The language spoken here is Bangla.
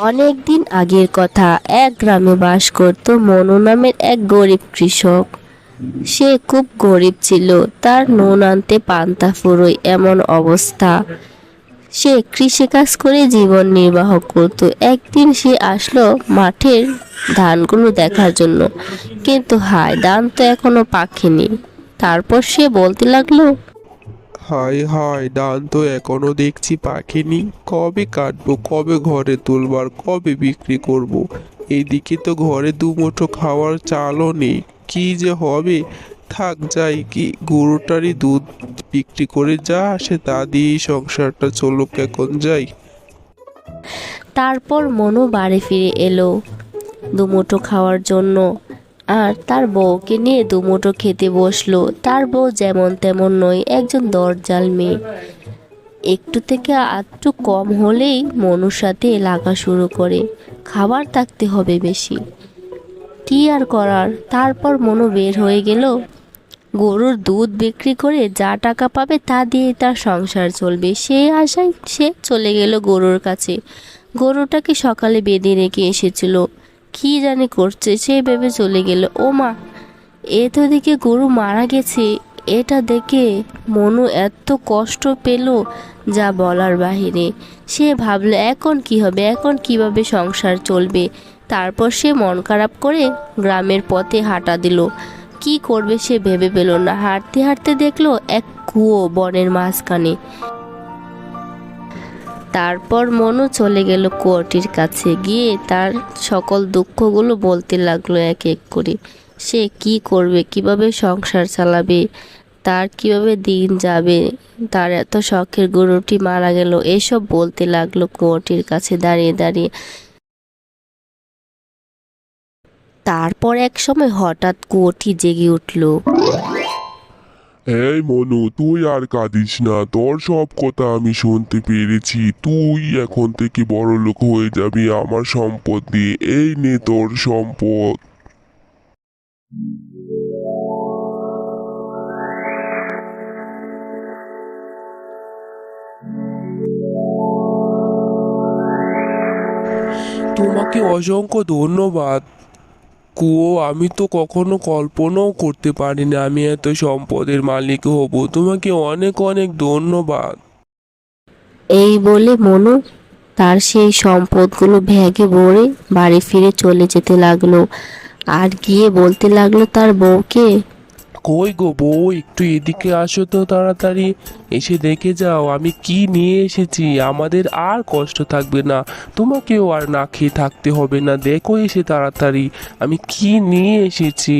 অনেক দিন আগের কথা। এক গ্রামে বাস করত মনু নামের এক গরিব কৃষক। সে খুব গরিব ছিল। তার নুন আনতে পান্তা ফুরোয় এমন অবস্থা। সে কৃষিকাজ করে জীবন নির্বাহ করত। একদিন সে আসলো মাঠের ধানগুলো দেখার জন্য। কিন্তু হায়, ধান তো এখনও পাকেনি। তারপর সে বলতে লাগল হায় হায় ধান তো এখনও দেখছি পাকেনি কবে কাটবো, কবে ঘরে তুলবার, কবে বিক্রি করব। এইদিকে তো ঘরে দুমুঠো খাওয়ার চালও নেই। কি যে হবে? থাক, যাই কি, গরুটারই দুধ বিক্রি করে যা আসে তা দিয়েই সংসারটা চলুক এখন, যাই। তারপর মনু বাড়ি ফিরে এলো দুমুঠো খাওয়ার জন্য। আর তার বউকে নিয়ে দুমুঠো খেতে বসল। তার বউ যেমন তেমন নয়, একজন দরজাল মেয়ে। একটু থেকে আধটু কম হলেই মনুর সাথে লাগা শুরু করে। খাবার থাকতে হবে বেশি। কি আর করার? তারপর মনু বের হয়ে গেল। গরুর দুধ বিক্রি করে যা টাকা পাবে তা দিয়ে তার সংসার চলবে। সেই আশায় সে চলে গেল গরুর কাছে। গরুটাকে সকালে বেঁধে রেখে এসেছিল। কি জানি করছে, সে ভেবে চলে গেল। ও মা, এ তো গরু মারা গেছে। এটা দেখে মনু এত কষ্ট পেল যা বলার বাহিরে। সে ভাবলো, এখন কি হবে? এখন কীভাবে সংসার চলবে? তারপর সে মন খারাপ করে গ্রামের পথে হাঁটা দিল। কি করবে সে ভেবে পেল না। হাঁটতে হাঁটতে দেখল এক কুয়ো বনের মাঝখানে। তারপর মনু চলে গেল কুয়োটির কাছে। গিয়ে তার সকল দুঃখগুলো বলতে লাগল এক এক করে। সে কি করবে? কীভাবে সংসার চালাবে? তার কীভাবে দিন যাবে? তার এত শখের গরুটি মারা গেল। এসব বলতে লাগল কুয়োটির কাছে দাঁড়িয়ে দাঁড়িয়ে। তারপর এক সময় হঠাৎ কুয়োটি জেগে উঠল। এই মনু, তুই আর কাঁদিস না। তোর সব কথা আমি শুনতে পেরেছি। তুই এখন থেকে বড় লোক হয়ে যাবি আমার সম্পদ দিয়ে এই নে তোর সম্পদ। তোমাকে অসংখ্য ধন্যবাদ। কুয়ো, আমি তো কখনো কল্পনাও করতে পারি না আমি এত সম্পদের মালিক হব। তোমাকে অনেক অনেক ধন্যবাদ। এই বলে মনু তার সেই সম্পদগুলো ভ্যাগে ভরে বাড়ি ফিরে চলে যেতে লাগল। আর গিয়ে বলতে লাগল তার বউকে কই গো বউ, একটু এদিকে আসো তো তাড়াতাড়ি। এসে দেখে যাও, আমি কি নিয়ে এসেছি? আমাদের আর কষ্ট থাকবে না। তোমাকেও আর না খেয়ে থাকতে হবে না। দেখো এসে তাড়াতাড়ি, আমি কি নিয়ে এসেছি?